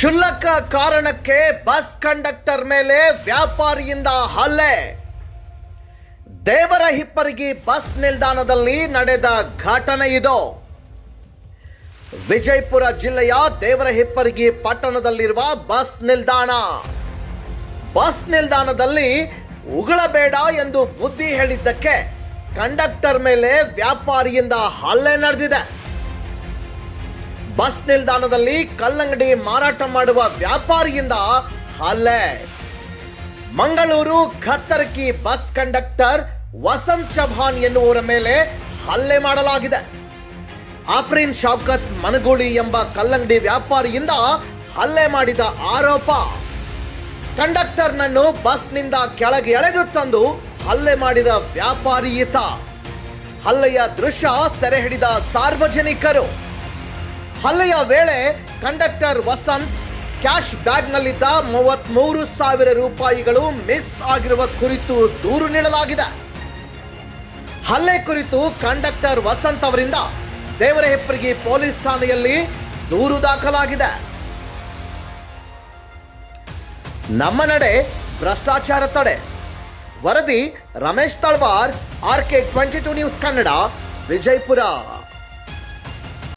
ಕ್ಷುಲ್ಲಕ ಕಾರಣಕ್ಕೆ bus conductor ಮೇಲೆ ವ್ಯಾಪಾರಿಯಿಂದ ಹಲ್ಲೆ. ದೇವರ ಹಿಪ್ಪರಿಗಿ ಬಸ್ ನಿಲ್ದಾಣದಲ್ಲಿ ನಡೆದ ಘಟನೆ ಇದು. ವಿಜಯಪುರ ಜಿಲ್ಲೆಯ ದೇವರ ಹಿಪ್ಪರಿಗಿ ಪಟ್ಟಣದಲ್ಲಿರುವ ಬಸ್ ನಿಲ್ದಾಣ. ಬಸ್ ನಿಲ್ದಾಣದಲ್ಲಿ ಉಗುಳಬೇಡ ಎಂದು ಬುದ್ಧಿ ಹೇಳಿದ್ದಕ್ಕೆ ಕಂಡಕ್ಟರ್ ಮೇಲೆ ವ್ಯಾಪಾರಿಯಿಂದ ಹಲ್ಲೆ ನಡೆದಿದೆ. ಬಸ್ ನಿಲ್ದಾಣದಲ್ಲಿ ಕಲ್ಲಂಗಡಿ ಮಾರಾಟ ಮಾಡುವ ವ್ಯಾಪಾರಿಯಿಂದ ಹಲ್ಲೆ. ಮಂಗಳೂರು ಖತ್ತರ್ಕಿ ಬಸ್ ಕಂಡಕ್ಟರ್ ವಸಂತ್ ಚೌಹಾನ್ ಎನ್ನುವರ ಮೇಲೆ ಹಲ್ಲೆ ಮಾಡಲಾಗಿದೆ. ಆಫ್ರೀನ್ ಶೌಕತ್ ಮನಗೂಳಿ ಎಂಬ ಕಲ್ಲಂಗಡಿ ವ್ಯಾಪಾರಿಯಿಂದ ಹಲ್ಲೆ ಮಾಡಿದ ಆರೋಪ. ಕಂಡಕ್ಟರ್ನನ್ನು ಬಸ್ನಿಂದ ಕೆಳಗೆ ಎಳೆದು ತಂದು ಹಲ್ಲೆ ಮಾಡಿದ ವ್ಯಾಪಾರಿ ಈತ. ಹಲ್ಲೆಯ ದೃಶ್ಯ ಸೆರೆ ಹಿಡಿದ ಸಾರ್ವಜನಿಕರು. ಹಲ್ಲೆಯ ವೇಳೆ ಕಂಡಕ್ಟರ್ ವಸಂತ್ ಕ್ಯಾಶ್ ಬ್ಯಾಗ್ನಲ್ಲಿದ್ದ ಮೂವತ್ಮೂರು ಸಾವಿರ ರೂಪಾಯಿಗಳು ಮಿಸ್ ಆಗಿರುವ ಕುರಿತು ದೂರು ನೀಡಲಾಗಿದೆ. ಹಲ್ಲೆ ಕುರಿತು ಕಂಡಕ್ಟರ್ ವಸಂತ್ ಅವರಿಂದ ದೇವರ ಹೆಪ್ಪರಿಗಿ ಪೊಲೀಸ್ ಠಾಣೆಯಲ್ಲಿ ದೂರು ದಾಖಲಾಗಿದೆ. ನಮ್ಮ ನಡೆ ಭ್ರಷ್ಟಾಚಾರ ತಡೆ. ವರದಿ Ramesh Talwar R K twenty two news Kannada, Vijayapura.